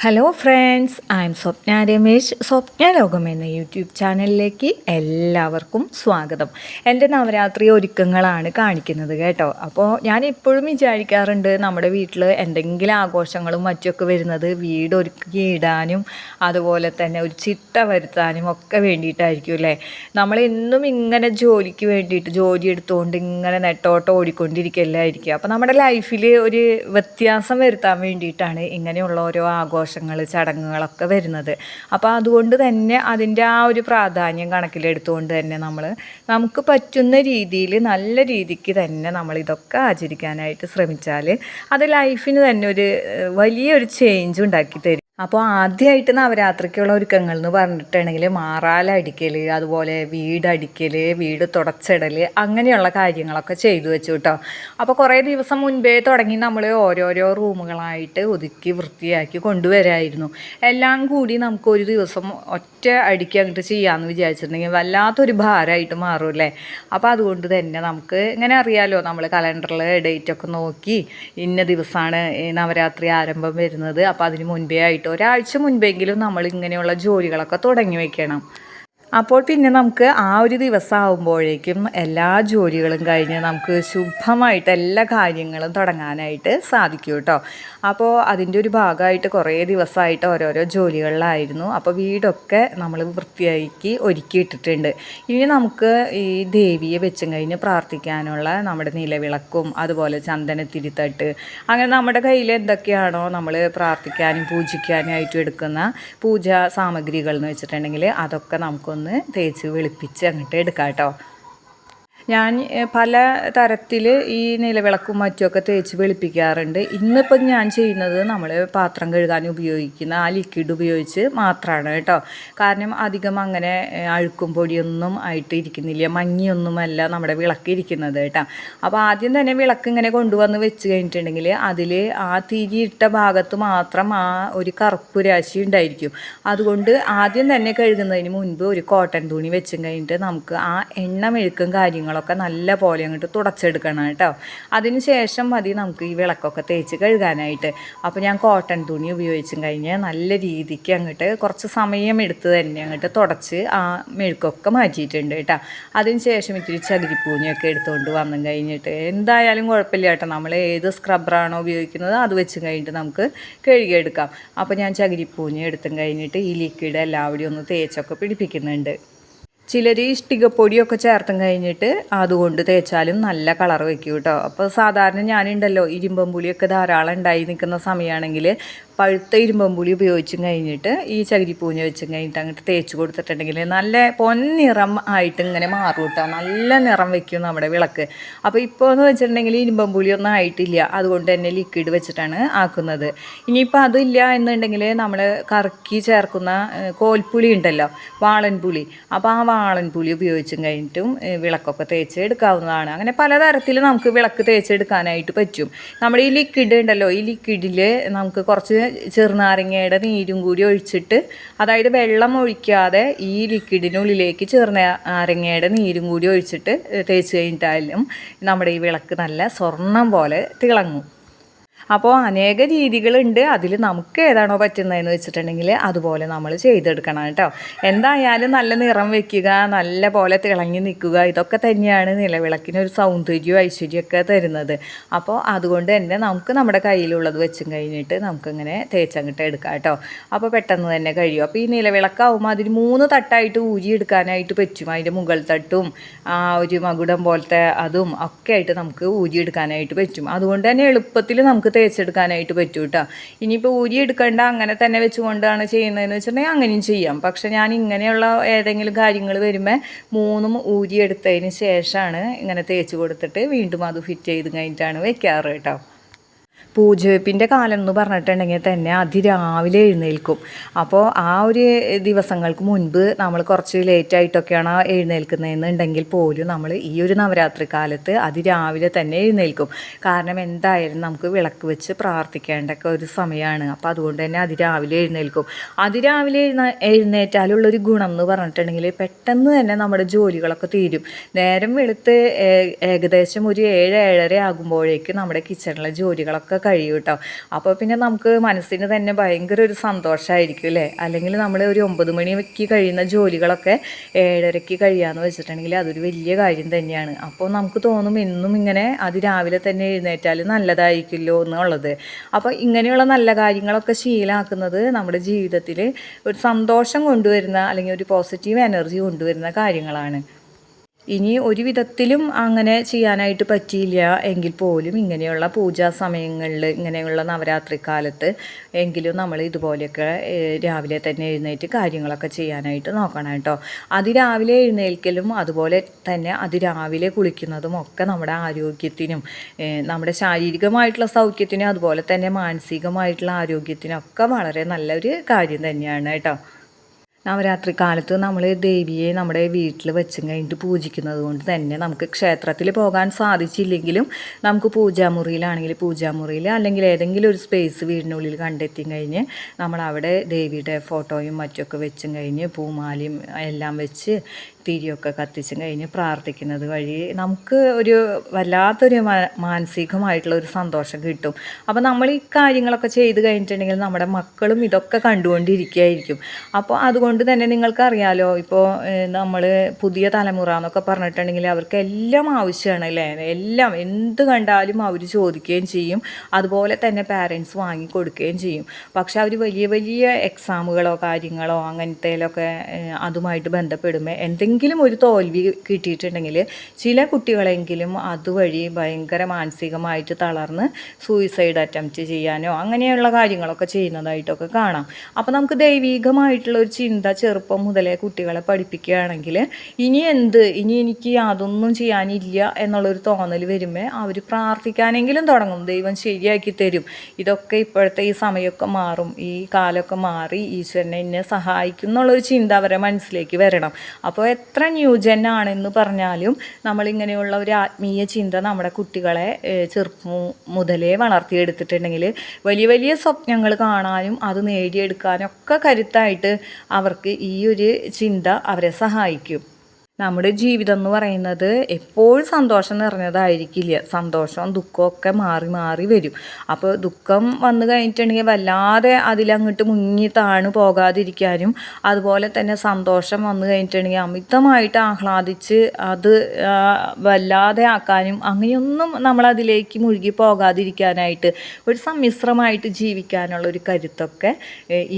Hello friends I am Swapna Ramesh Swapna ലോകം എന്ന YouTube ചാനലിലേക്ക് എല്ലാവർക്കും സ്വാഗതം. എന്റെ നവരാത്രി ഒരുക്കങ്ങളാണ് കാണിക്കുന്നത് കേട്ടോ. അപ്പോൾ ഞാൻ എപ്പോഴും വിചാരിക്കാറുണ്ട് നമ്മുടെ വീട്ടിൽ എന്തെങ്കിലും ആഘോഷങ്ങളും മറ്റുമൊക്കെ വരുന്നത് വീട് ഒരുക്കി ഇടാനും അതുപോലെ തന്നെ ഒരു ചിട്ട വരുത്താനും ഒക്കെ വേണ്ടിയിട്ടായിരിക്കും അല്ലേ? നമ്മൾ എന്നും ഇങ്ങനെ ജോലിക്ക് വേണ്ടിയിട്ട് ജോലി എടുത്തുകൊണ്ട് ഇങ്ങനെ നെട്ടോട്ടം ഓടിക്കൊണ്ടിരിക്കലായിരിക്കും അപ്പോൾ നമ്മുടെ ലൈഫിൽ ഒരു വ്യത്യാസം വരുത്താൻ വേണ്ടിയിട്ടാണ് ഇങ്ങനെയുള്ള ഓരോ ആഘോഷം ആഘോഷങ്ങൾ ചടങ്ങുകളൊക്കെ വരുന്നത്. അപ്പോൾ അതുകൊണ്ട് തന്നെ അതിന്റെ ആ ഒരു പ്രാധാന്യം കണക്കിലെടുത്തുകൊണ്ട് തന്നെ നമ്മൾ നമുക്ക് പറ്റുന്ന രീതിയിൽ നല്ല രീതിക്ക് തന്നെ നമ്മൾ ഇതൊക്കെ ആചരിക്കാനായിട്ട് ശ്രമിച്ചാൽ അത് ലൈഫിന് തന്നെ ഒരു വലിയൊരു ചേഞ്ച് ഉണ്ടാക്കി തരും. അപ്പോൾ ആദ്യമായിട്ട് നവരാത്രിക്കുള്ള ഒരുക്കങ്ങൾ എന്ന് പറഞ്ഞിട്ടുണ്ടെങ്കിൽ മാറാലടിക്കൽ അതുപോലെ വീടടിക്കൽ വീട് തുടച്ചിടൽ അങ്ങനെയുള്ള കാര്യങ്ങളൊക്കെ ചെയ്തു വെച്ചു കേട്ടോ അപ്പോൾ കുറേ ദിവസം മുൻപേ തുടങ്ങി നമ്മൾ ഓരോരോ റൂമുകളായിട്ട് ഒതുക്കി വൃത്തിയാക്കി കൊണ്ടുവരായിരുന്നു. എല്ലാം കൂടി നമുക്ക് ഒരു ദിവസം ഒറ്റ അടിക്ക് അങ്ങോട്ട് ചെയ്യാമെന്ന് വിചാരിച്ചിട്ടുണ്ടെങ്കിൽ വല്ലാത്തൊരു ഭാരമായിട്ട് മാറുമല്ലേ അപ്പോൾ അതുകൊണ്ട് തന്നെ നമുക്ക് ഇങ്ങനെ അറിയാലോ നമ്മൾ കലണ്ടറിൽ ഡേറ്റൊക്കെ നോക്കി ഇന്ന ദിവസമാണ് നവരാത്രി ആരംഭം വരുന്നത്. അപ്പോൾ അതിന് മുൻപേ ആയിട്ട് ഒരാഴ്ച മുൻപെങ്കിലും നമ്മൾ ഇങ്ങനെയുള്ള ജോലികളൊക്കെ തുടങ്ങി വെക്കണം. അപ്പോൾ പിന്നെ നമുക്ക് ആ ഒരു ദിവസം ആകുമ്പോഴേക്കും എല്ലാ ജോലികളും കഴിഞ്ഞ് നമുക്ക് ശുഭമായിട്ട് എല്ലാ കാര്യങ്ങളും തുടങ്ങാനായിട്ട് സാധിക്കും കേട്ടോ. അപ്പോൾ അതിന്റെ ഒരു ഭാഗമായിട്ട് കുറേ ദിവസമായിട്ട് ഓരോരോ ജോലികളിലായിരുന്നു. അപ്പോൾ വീടൊക്കെ നമ്മൾ വൃത്തിയാക്കി ഒരുക്കിയിട്ടിട്ടുണ്ട് ഇനി നമുക്ക് ഈ ദേവിയെ വെച്ചും കഴിഞ്ഞ് പ്രാർത്ഥിക്കാനുള്ള നമ്മുടെ നിലവിളക്കും അതുപോലെ ചന്ദനത്തിരിത്തട്ട് അങ്ങനെ നമ്മുടെ കയ്യിൽ എന്തൊക്കെയാണോ നമ്മൾ പ്രാർത്ഥിക്കാനും പൂജിക്കാനും ആയിട്ടും എടുക്കുന്ന പൂജാ സാമഗ്രികൾ എന്ന് വെച്ചിട്ടുണ്ടെങ്കിൽ അതൊക്കെ നമുക്കൊന്ന് ഒന്ന് തേച്ച് വെളുപ്പിച്ച് അങ്ങോട്ട് എടുക്കാം കേട്ടോ ഞാൻ പല തരത്തിൽ ഈ നിലവിളക്കും മറ്റുമൊക്കെ തേച്ച് വെളുപ്പിക്കാറുണ്ട്. ഇന്നിപ്പം ഞാൻ ചെയ്യുന്നത് നമ്മൾ പാത്രം കഴുകാൻ ഉപയോഗിക്കുന്ന ആ ലിക്വിഡ് ഉപയോഗിച്ച് മാത്രമാണ് കേട്ടോ. കാരണം അധികം അങ്ങനെ അഴുക്കും പൊടിയൊന്നും ആയിട്ട് ഇരിക്കുന്നില്ല. മങ്ങിയൊന്നുമല്ല നമ്മുടെ വിളക്ക് ഇരിക്കുന്നത് കേട്ടോ. അപ്പോൾ ആദ്യം തന്നെ വിളക്ക് ഇങ്ങനെ കൊണ്ടുവന്ന് വെച്ച് കഴിഞ്ഞിട്ടുണ്ടെങ്കിൽ അതിൽ ആ തിരിയിട്ട ഭാഗത്ത് മാത്രം ആ ഒരു കറുപ്പ് രാശി ഉണ്ടായിരിക്കും. അതുകൊണ്ട് ആദ്യം തന്നെ കഴുകുന്നതിന് മുൻപ് ഒരു കോട്ടൺ തുണി വെച്ചും കഴിഞ്ഞിട്ട് നമുക്ക് ആ എണ്ണമെഴുക്കും കാര്യങ്ങളൊക്കെ കാര്യങ്ങളും കാര്യങ്ങളൊക്കെ നല്ല പോലെ അങ്ങോട്ട് തുടച്ചെടുക്കണം കേട്ടോ. അതിന് ശേഷം മതി നമുക്ക് ഈ വിളക്കൊക്കെ തേച്ച് കഴുകാനായിട്ട്. അപ്പോൾ ഞാൻ കോട്ടൺ തുണി ഉപയോഗിച്ചും കഴിഞ്ഞ് നല്ല രീതിക്ക് അങ്ങോട്ട് കുറച്ച് സമയം എടുത്ത് തന്നെ അങ്ങോട്ട് തുടച്ച് ആ മെഴുക്കൊക്കെ മാറ്റിയിട്ടുണ്ട് കേട്ടോ. അതിന് ശേഷം ഇത്തിരി ചകിരിപ്പൂഞ്ഞൊക്കെ എടുത്തുകൊണ്ട് വന്നു കഴിഞ്ഞിട്ട് എന്തായാലും കുഴപ്പമില്ല കേട്ടോ. നമ്മൾ ഏത് സ്ക്രബ്ബറാണോ ഉപയോഗിക്കുന്നത് അത് വെച്ച് കഴിഞ്ഞിട്ട് നമുക്ക് കഴുകിയെടുക്കാം. അപ്പോൾ ഞാൻ ചകിരിപ്പൂഞ്ഞ് എടുത്തും കഴിഞ്ഞിട്ട് ഈ ലിക്വിഡ് എല്ലാവരും ഒന്ന് തേച്ചൊക്കെ പിടിപ്പിക്കുന്നുണ്ട്. ചിലർ ഇഷ്ടികപ്പൊടിയൊക്കെ ചേർത്തും കഴിഞ്ഞിട്ട് അതുകൊണ്ട് തേച്ചാലും നല്ല കളർ വെക്കും കേട്ടോ. അപ്പോൾ സാധാരണ ഞാനുണ്ടല്ലോ ഇരുമ്പം പുളിയൊക്കെ ധാരാളം ഉണ്ടായി നിൽക്കുന്ന സമയമാണെങ്കിൽ പഴുത്ത ഇരുമ്പമ്പുളി ഉപയോഗിച്ചും കഴിഞ്ഞിട്ട് ഈ ചകിരിപ്പൂഞ്ഞ വെച്ചും കഴിഞ്ഞിട്ട് അങ്ങോട്ട് തേച്ച് കൊടുത്തിട്ടുണ്ടെങ്കിൽ നല്ല പൊന്നിറം ആയിട്ട് ഇങ്ങനെ മാറും കേട്ടോ. നല്ല നിറം വെക്കും നമ്മുടെ വിളക്ക്. അപ്പോൾ ഇപ്പോൾ എന്ന് വെച്ചിട്ടുണ്ടെങ്കിൽ ഇരുമ്പമ്പുളി ഒന്നും ആയിട്ടില്ല. അതുകൊണ്ട് തന്നെ ലിക്വിഡ് വെച്ചിട്ടാണ് ആക്കുന്നത്. ഇനിയിപ്പോൾ അതില്ല എന്നുണ്ടെങ്കിൽ നമ്മൾ കറക്കി ചേർക്കുന്ന കോൽപ്പുളി ഉണ്ടല്ലോ വാളൻപുളി. അപ്പോൾ ആ വാളൻപുളി ഉപയോഗിച്ചും കഴിഞ്ഞിട്ടും വിളക്കൊക്കെ തേച്ച് എടുക്കാവുന്നതാണ്. അങ്ങനെ പലതരത്തിൽ നമുക്ക് വിളക്ക് തേച്ചെടുക്കാനായിട്ട് പറ്റും. നമ്മുടെ ഈ ലിക്വിഡ് ഉണ്ടല്ലോ ഈ ലിക്വിഡിൽ നമുക്ക് കുറച്ച് ചെറുനാരങ്ങയുടെ നീരും കൂടി ഒഴിച്ചിട്ട് അതായത് വെള്ളം ഒഴിക്കാതെ ഈ ലിക്വിഡിനുള്ളിലേക്ക് ചെറുനാരങ്ങയുടെ നീരും കൂടി ഒഴിച്ചിട്ട് തേച്ച് കഴിഞ്ഞിട്ടായാലും നമ്മുടെ ഈ വിളക്ക് നല്ല സ്വർണം പോലെ തിളങ്ങും. അപ്പോൾ അനേക രീതികളുണ്ട്. അതിൽ നമുക്ക് ഏതാണോ പറ്റുന്നതെന്ന് വെച്ചിട്ടുണ്ടെങ്കിൽ അതുപോലെ നമ്മൾ ചെയ്തെടുക്കണം കേട്ടോ. എന്തായാലും നല്ല നിറം വെക്കുക നല്ല പോലെ തിളങ്ങി നിൽക്കുക ഇതൊക്കെ തന്നെയാണ് നിലവിളക്കിനൊരു സൗന്ദര്യവും ഐശ്വര്യമൊക്കെ തരുന്നത്. അപ്പോൾ അതുകൊണ്ട് തന്നെ നമുക്ക് നമ്മുടെ കയ്യിലുള്ളത് വെച്ചും കഴിഞ്ഞിട്ട് നമുക്കിങ്ങനെ തേച്ചങ്ങിട്ട് എടുക്കാം കേട്ടോ. അപ്പോൾ പെട്ടെന്ന് തന്നെ കഴിയും. അപ്പോൾ ഈ നിലവിളക്കാവുമ്പോൾ അതിന് മൂന്ന് തട്ടായിട്ട് ഊരി എടുക്കാനായിട്ട് പറ്റും. അതിന്റെ മുകൾ തട്ടും ആ ഒരു മകുടം പോലത്തെ അതും ഒക്കെ ആയിട്ട് നമുക്ക് ഊരി എടുക്കാനായിട്ട് പറ്റും. അതുകൊണ്ട് തന്നെ എളുപ്പത്തിൽ നമുക്ക് തേച്ചെടുക്കാനായിട്ട് പറ്റും കേട്ടോ ഇനിയിപ്പോൾ ഊരി എടുക്കേണ്ട അങ്ങനെ തന്നെ വെച്ചുകൊണ്ടാണ് ചെയ്യുന്നതെന്ന് വെച്ചിട്ടുണ്ടെങ്കിൽ അങ്ങനെയും ചെയ്യാം. പക്ഷെ ഞാൻ ഇങ്ങനെയുള്ള ഏതെങ്കിലും കാര്യങ്ങൾ വരുമ്പോൾ മൂന്നും ഊരി എടുത്തതിന് ശേഷമാണ് ഇങ്ങനെ തേച്ച് കൊടുത്തിട്ട് വീണ്ടും അത് ഫിറ്റ് ചെയ്ത് കഴിഞ്ഞിട്ടാണ് വെക്കാറ് കേട്ടോ പൂജവെപ്പിന്റെ കാലം എന്ന് പറഞ്ഞിട്ടുണ്ടെങ്കിൽ തന്നെ അതിരാവിലെ എഴുന്നേൽക്കും. അപ്പോൾ ആ ഒരു ദിവസങ്ങൾക്ക് മുൻപ് നമ്മൾ കുറച്ച് ലേറ്റായിട്ടൊക്കെയാണ് എഴുന്നേൽക്കുന്നതെന്നുണ്ടെങ്കിൽ പോലും നമ്മൾ ഈ ഒരു നവരാത്രി കാലത്ത് അതിരാവിലെ തന്നെ എഴുന്നേൽക്കും. കാരണം എന്തായാലും നമുക്ക് വിളക്ക് വെച്ച് പ്രാർത്ഥിക്കേണ്ട ഒരു സമയമാണ്. അപ്പോൾ അതുകൊണ്ട് തന്നെ അതിരാവിലെ എഴുന്നേൽക്കും. അതിരാവിലെ എഴുന്ന എഴുന്നേറ്റാലുള്ളൊരു ഗുണം എന്ന് പറഞ്ഞിട്ടുണ്ടെങ്കിൽ പെട്ടെന്ന് തന്നെ നമ്മുടെ ജോലികളൊക്കെ തീരും. നേരം വെളുത്ത് ഏകദേശം ഒരു ഏഴ് ഏഴര ആകുമ്പോഴേക്കും നമ്മുടെ കിച്ചണിലെ ജോലികളൊക്കെ കഴിയും കേട്ടോ അപ്പോൾ പിന്നെ നമുക്ക് മനസ്സിന് തന്നെ ഭയങ്കര ഒരു സന്തോഷമായിരിക്കും അല്ലേ? അല്ലെങ്കിൽ നമ്മൾ ഒരു ഒമ്പത് മണിക്ക് കഴിയുന്ന ജോലികളൊക്കെ ഏഴരയ്ക്ക് കഴിയാമെന്ന് വെച്ചിട്ടുണ്ടെങ്കിൽ അതൊരു വലിയ കാര്യം തന്നെയാണ്. അപ്പോൾ നമുക്ക് തോന്നും എന്നും ഇങ്ങനെ അത് രാവിലെ തന്നെ എഴുന്നേറ്റാൽ നല്ലതായിരിക്കുമല്ലോ എന്നുള്ളത്. അപ്പോൾ ഇങ്ങനെയുള്ള നല്ല കാര്യങ്ങളൊക്കെ ശീലമാക്കുന്നത് നമ്മുടെ ജീവിതത്തിൽ ഒരു സന്തോഷം കൊണ്ടുവരുന്ന അല്ലെങ്കിൽ ഒരു പോസിറ്റീവ് എനർജി കൊണ്ടുവരുന്ന കാര്യങ്ങളാണ്. ഇനി ഒരു വിധത്തിലും അങ്ങനെ ചെയ്യാനായിട്ട് പറ്റിയില്ല എങ്കിൽ പോലും ഇങ്ങനെയുള്ള പൂജാ സമയങ്ങളിൽ ഇങ്ങനെയുള്ള നവരാത്രി കാലത്ത് എങ്കിലും നമ്മൾ ഇതുപോലെയൊക്കെ രാവിലെ തന്നെ എഴുന്നേറ്റ് കാര്യങ്ങളൊക്കെ ചെയ്യാനായിട്ട് നോക്കണം കേട്ടോ. അതിരാവിലെ എഴുന്നേൽക്കലും അതുപോലെ തന്നെ അതിരാവിലെ കുളിക്കുന്നതും ഒക്കെ നമ്മുടെ ആരോഗ്യത്തിനും നമ്മുടെ ശാരീരികമായിട്ടുള്ള സൗഖ്യത്തിനും അതുപോലെ തന്നെ മാനസികമായിട്ടുള്ള ആരോഗ്യത്തിനൊക്കെ വളരെ നല്ലൊരു കാര്യം തന്നെയാണ് കേട്ടോ. നവരാത്രി കാലത്ത് നമ്മൾ ദേവിയെ നമ്മുടെ വീട്ടിൽ വെച്ചും കഴിഞ്ഞിട്ട് പൂജിക്കുന്നത് കൊണ്ട് തന്നെ നമുക്ക് ക്ഷേത്രത്തിൽ പോകാൻ സാധിച്ചില്ലെങ്കിലും നമുക്ക് പൂജാമുറിയിലാണെങ്കിൽ പൂജാമുറിയിൽ അല്ലെങ്കിൽ ഏതെങ്കിലും ഒരു സ്പേസ് വീടിനുള്ളിൽ കണ്ടെത്തി കഴിഞ്ഞ് നമ്മൾ അവിടെ ദേവിയുടെ ഫോട്ടോയും മറ്റൊക്കെ വെച്ചും കഴിഞ്ഞ് പൂമാലയും എല്ലാം വെച്ച് തിരിയൊക്കെ കത്തിച്ചും കഴിഞ്ഞ് പ്രാർത്ഥിക്കുന്നത് വഴി നമുക്ക് ഒരു വല്ലാത്തൊരു മാനസികമായിട്ടുള്ള ഒരു സന്തോഷം കിട്ടും. അപ്പോൾ നമ്മൾ ഈ കാര്യങ്ങളൊക്കെ ചെയ്ത് കഴിഞ്ഞിട്ടുണ്ടെങ്കിൽ നമ്മുടെ മക്കളും ഇതൊക്കെ കണ്ടുകൊണ്ടിരിക്കുകയായിരിക്കും. അപ്പോൾ അതുകൊണ്ട് തന്നെ നിങ്ങൾക്കറിയാലോ ഇപ്പോൾ നമ്മൾ പുതിയ തലമുറ എന്നൊക്കെ പറഞ്ഞിട്ടുണ്ടെങ്കിൽ അവർക്ക് എല്ലാം ആവശ്യമാണ് അല്ലേ? എല്ലാം എന്ത് കണ്ടാലും അവർ ചോദിക്കുകയും ചെയ്യും. അതുപോലെ തന്നെ പാരൻസ് വാങ്ങി കൊടുക്കുകയും ചെയ്യും. പക്ഷെ അവർ വലിയ വലിയ എക്സാമുകളോ കാര്യങ്ങളോ അങ്ങനത്തേലൊക്കെ അതുമായിട്ട് ബന്ധപ്പെടുമ്പോൾ എന്തെങ്കിലും ഒരു തോൽവി കിട്ടിയിട്ടുണ്ടെങ്കിൽ ചില കുട്ടികളെങ്കിലും അതുവഴി ഭയങ്കര മാനസികമായിട്ട് തളർന്ന് സൂയിസൈഡ് അറ്റംപ്റ്റ് ചെയ്യാനോ അങ്ങനെയുള്ള കാര്യങ്ങളൊക്കെ ചെയ്യുന്നതായിട്ടൊക്കെ കാണാം. അപ്പോൾ നമുക്ക് ദൈവീകമായിട്ടുള്ള ഒരു ചിന്ത ചെറുപ്പം മുതലേ കുട്ടികളെ പഠിപ്പിക്കുകയാണെങ്കിൽ ഇനി എന്ത്? ഇനി എനിക്ക് അതൊന്നും ചെയ്യാനില്ല എന്നുള്ളൊരു തോന്നൽ വരുമ്പോൾ അവർ പ്രാർത്ഥിക്കാനെങ്കിലും തുടങ്ങും. ദൈവം ശരിയാക്കി തരും. ഇതൊക്കെ ഇപ്പോഴത്തെ ഈ സമയമൊക്കെ മാറും. ഈ കാലമൊക്കെ മാറി ഈശ്വരനെ എന്നെ സഹായിക്കും എന്നുള്ളൊരു ചിന്ത അവരെ മനസ്സിലേക്ക് വരണം. അപ്പോൾ എത്ര ന്യൂജൻ ആണെന്ന് പറഞ്ഞാലും നമ്മളിങ്ങനെയുള്ള ഒരു ആത്മീയ ചിന്ത നമ്മുടെ കുട്ടികളെ ചെറുപ്പം മുതലേ വളർത്തിയെടുത്തിട്ടുണ്ടെങ്കിൽ വലിയ വലിയ സ്വപ്നങ്ങൾ കാണാനും അത് നേടിയെടുക്കാനും ഒക്കെ കരുത്തായിട്ട് അവർക്ക് ഈ ഒരു ചിന്ത അവരെ സഹായിക്കും. നമ്മുടെ ജീവിതം എന്ന് പറയുന്നത് എപ്പോഴും സന്തോഷം നിറഞ്ഞതായിരിക്കില്ല. സന്തോഷവും ദുഃഖവും മാറി മാറി വരും. അപ്പോൾ ദുഃഖം വന്നു കഴിഞ്ഞിട്ടുണ്ടെങ്കിൽ വല്ലാതെ അതിലങ്ങോട്ട് മുങ്ങി താണു പോകാതിരിക്കാനും അതുപോലെ തന്നെ സന്തോഷം വന്നു കഴിഞ്ഞിട്ടുണ്ടെങ്കിൽ അമിതമായിട്ട് ആഹ്ലാദിച്ച് അത് വല്ലാതെ ആക്കാനും അങ്ങനെയൊന്നും നമ്മളതിലേക്ക് മുഴുകി പോകാതിരിക്കാനായിട്ട് ഒരു സമ്മിശ്രമായിട്ട് ജീവിക്കാനുള്ള ഒരു കരുത്തൊക്കെ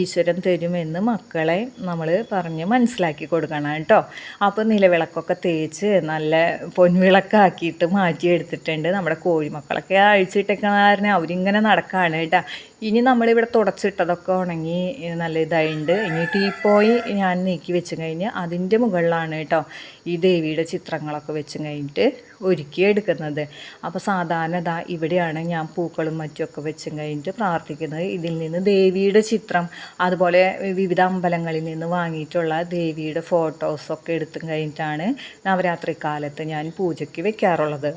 ഈശ്വരൻ തരുമെന്ന് മക്കളെ നമ്മൾ പറഞ്ഞ് മനസ്സിലാക്കി കൊടുക്കണം കേട്ടോ. അപ്പോൾ നിലവിളക്കൊക്കെ തേച്ച് നല്ല പൊൻവിളക്കാക്കിയിട്ട് മാറ്റിയെടുത്തിട്ടുണ്ട് നമ്മുടെ കോഴിമക്കളൊക്കെ. അഴിച്ചിട്ടേക്കണ കാരണം അവരിങ്ങനെ നടക്കുകയാണ് കേട്ടോ. ഇനി നമ്മളിവിടെ തുടച്ചിട്ടതൊക്കെ ഉണങ്ങി നല്ല ഇതായിട്ടുണ്ട് ഇനി ടീപ്പോയി ഞാൻ നീക്കി വെച്ച് കഴിഞ്ഞ് അതിന്റെ മുകളിലാണ് കേട്ടോ ഈ ദേവിയുടെ ചിത്രങ്ങളൊക്കെ വെച്ച് കഴിഞ്ഞിട്ട് ഒരുക്കിയെടുക്കുന്നത് അപ്പോൾ സാധാരണ ഇതാ ഇവിടെയാണ് ഞാൻ പൂക്കളും മറ്റുമൊക്കെ വെച്ച് കഴിഞ്ഞിട്ട് പ്രാർത്ഥിക്കുന്നത്. ഇതിൽ നിന്ന് ദേവിയുടെ ചിത്രം അതുപോലെ വിവിധ അമ്പലങ്ങളിൽ നിന്ന് വാങ്ങിയിട്ടുള്ള ദേവിയുടെ ഫോട്ടോസൊക്കെ എടുത്തും കഴിഞ്ഞിട്ടാണ് നവരാത്രി കാലത്ത് ഞാൻ പൂജയ്ക്ക് വെക്കാറുള്ളത്.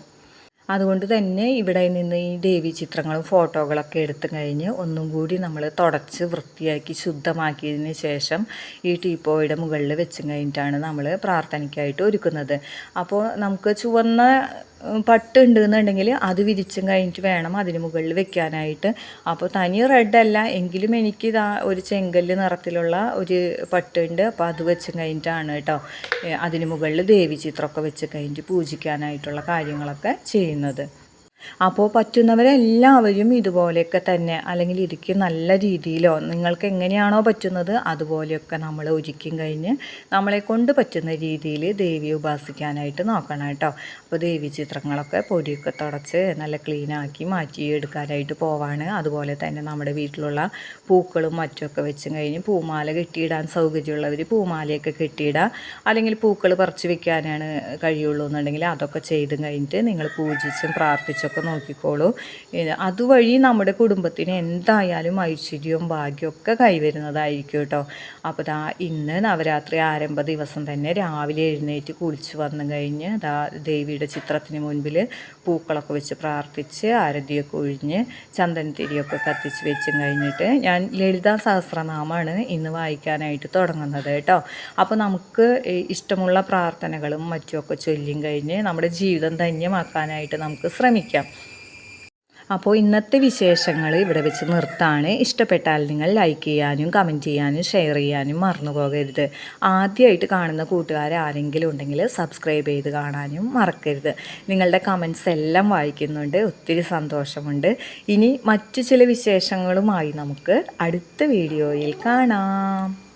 അതുകൊണ്ട് തന്നെ ഇവിടെ നിന്ന് ഈ ദേവി ചിത്രങ്ങളും ഫോട്ടോകളൊക്കെ എടുത്തു കഴിഞ്ഞ് ഒന്നും കൂടി നമ്മൾ തുടച്ച് വൃത്തിയാക്കി ശുദ്ധമാക്കിയതിന് ശേഷം ഈ ടീപ്പോയുടെ മുകളിൽ വെച്ചും കഴിഞ്ഞിട്ടാണ് നമ്മൾ പ്രാർത്ഥനയ്ക്കായിട്ട് ഒരുക്കുന്നത്. അപ്പോൾ നമുക്ക് ചുവന്ന പട്ട് ഉണ്ട് എന്നുണ്ടെങ്കിൽ അത് വിരിച്ചും കഴിഞ്ഞിട്ട് വേണം അതിന് മുകളിൽ വെക്കാനായിട്ട്. അപ്പോൾ തനി റെഡ് അല്ല എങ്കിലും എനിക്ക് ഇതാ ഒരു ചെങ്കല്ല് നിറത്തിലുള്ള ഒരു പട്ട് ഉണ്ട് അപ്പോൾ അത് വെച്ചും കഴിഞ്ഞിട്ടാണ് കേട്ടോ അതിന് മുകളിൽ ദേവി ചിത്രമൊക്കെ വെച്ച് കഴിഞ്ഞിട്ട് പൂജിക്കാനായിട്ടുള്ള കാര്യങ്ങളൊക്കെ ചെയ്യുന്നത്. അപ്പോൾ പറ്റുന്നവരെല്ലാവരും ഇതുപോലെയൊക്കെ തന്നെ അല്ലെങ്കിൽ ഇരിക്കും നല്ല രീതിയിലോ നിങ്ങൾക്ക് എങ്ങനെയാണോ പറ്റുന്നത് അതുപോലെയൊക്കെ നമ്മൾ ഒരുക്കും കഴിഞ്ഞ് നമ്മളെ കൊണ്ട് പറ്റുന്ന രീതിയിൽ ദേവിയെ ഉപാസിക്കാനായിട്ട് നോക്കണം കേട്ടോ. അപ്പോൾ ദേവി ചിത്രങ്ങളൊക്കെ പൊടിയൊക്കെ തുടച്ച് നല്ല ക്ലീനാക്കി മാറ്റി എടുക്കാനായിട്ട് പോവാണ്. അതുപോലെ തന്നെ നമ്മുടെ വീട്ടിലുള്ള പൂക്കളും മറ്റുമൊക്കെ വെച്ചും കഴിഞ്ഞ് പൂമാല കെട്ടിയിടാൻ സൗകര്യമുള്ളവർ പൂമാലയൊക്കെ കെട്ടിയിടുക. അല്ലെങ്കിൽ പൂക്കൾ പറിച്ചു വെക്കാനാണ് കഴിയുള്ളൂ എന്നുണ്ടെങ്കിൽ അതൊക്കെ ചെയ്തും കഴിഞ്ഞിട്ട് നിങ്ങൾ പൂജിച്ചും പ്രാർത്ഥിച്ചൊക്കെ നോക്കിക്കോളൂ. അതുവഴി നമ്മുടെ കുടുംബത്തിന് എന്തായാലും ഐശ്വര്യവും ഭാഗ്യവും ഒക്കെ കൈവരുന്നതായിരിക്കും കേട്ടോ. അപ്പോൾ ദാ ഇന്ന് നവരാത്രി ആരംഭ ദിവസം തന്നെ രാവിലെ എഴുന്നേറ്റ് കുളിച്ച് വന്നു കഴിഞ്ഞ് ദാ ദേവിയുടെ ചിത്രത്തിന് മുൻപിൽ പൂക്കളൊക്കെ വെച്ച് പ്രാർത്ഥിച്ച് ആരതിയൊക്കെ ഒഴിഞ്ഞ് ചന്ദനത്തിരിയൊക്കെ കത്തിച്ച് വെച്ചും കഴിഞ്ഞിട്ട് ഞാൻ ലളിതാ സഹസ്രനാമമാണ് ഇന്ന് വായിക്കാനായിട്ട് തുടങ്ങുന്നത് കേട്ടോ. അപ്പോൾ നമുക്ക് ഇഷ്ടമുള്ള പ്രാർത്ഥനകളും മറ്റുമൊക്കെ ചൊല്ലിയും കഴിഞ്ഞ് നമ്മുടെ ജീവിതം ധന്യമാക്കാനായിട്ട് നമുക്ക് ശ്രമിക്കാം. അപ്പോൾ ഇന്നത്തെ വിശേഷങ്ങൾ ഇവിടെ വെച്ച് നിർത്താണ്. ഇഷ്ടപ്പെട്ടാൽ നിങ്ങൾ ലൈക്ക് ചെയ്യാനും കമന്റ് ചെയ്യാനും ഷെയർ ചെയ്യാനും മറന്നു പോകരുത്. ആദ്യമായിട്ട് കാണുന്ന കൂട്ടുകാർ ആരെങ്കിലും ഉണ്ടെങ്കിൽ സബ്സ്ക്രൈബ് ചെയ്ത് കാണാനും മറക്കരുത്. നിങ്ങളുടെ കമൻസ് എല്ലാം വായിക്കുന്നുണ്ട്. ഒത്തിരി സന്തോഷമുണ്ട്. ഇനി മറ്റു ചില വിശേഷങ്ങളുമായി നമുക്ക് അടുത്ത വീഡിയോയിൽ കാണാം.